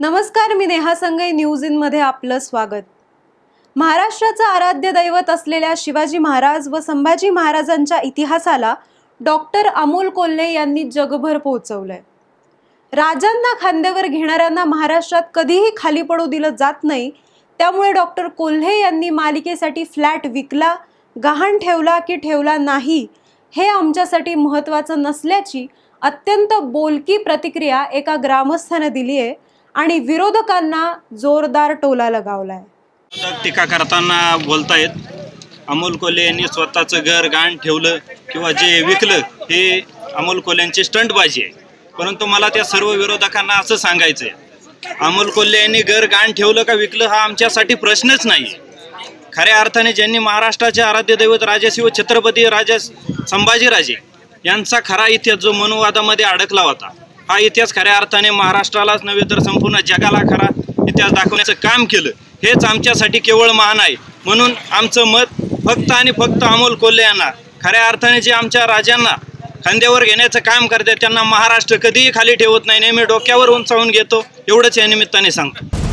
नमस्कार मी नेहा संगई न्यूज इनमध्ये आपलं स्वागत. महाराष्ट्राचं आराध्य दैवत असलेल्या शिवाजी महाराज व संभाजी महाराजांच्या इतिहासाला डॉक्टर अमोल कोल्हे यांनी जगभर पोहोचवलंय. राजांना खांद्यावर घेणाऱ्यांना महाराष्ट्रात कधीही खाली पडू दिलं जात नाही त्यामुळे डॉक्टर कोल्हे यांनी मालिकेसाठी फ्लॅट विकला गहाण ठेवला की ठेवला नाही हे आमच्यासाठी महत्त्वाचं नसल्याची अत्यंत बोलकी प्रतिक्रिया एका ग्रामस्थानं दिली आहे आणि विरोधकांना जोरदार टोला लगावलाय. विरोधक टीका करताना बोलतायत अमोल कोले यांनी स्वतःचं घर गाण ठेवलं किंवा जे विकलं हे अमोल कोल्यांची स्टंटबाजी आहे. परंतु मला त्या सर्व विरोधकांना असं सांगायचं आहे अमोल कोल्हे यांनी घर गाण ठेवलं का विकलं हा आमच्यासाठी प्रश्नच नाही खऱ्या अर्थाने ज्यांनी महाराष्ट्राचे आराध्य दैवत राजशिव छत्रपती राजा संभाजीराजे यांचा खरा इतिहास जो मनुवादामध्ये अडकला होता हा इतिहास खऱ्या अर्थाने महाराष्ट्रालाच नव्हे तर संपूर्ण जगाला खरा इतिहास दाखवण्याचं काम केलं. हेच आमच्यासाठी केवळ महान आहे. म्हणून आमचं मत फक्त आणि फक्त अमोल कोल्हे यांना खऱ्या अर्थाने जे आमच्या राजांना खांद्यावर घेण्याचं काम करते त्यांना महाराष्ट्र कधीही खाली ठेवत नाही. नेहमी डोक्यावर उंचावून घेतो. एवढंच या निमित्ताने सांगतो.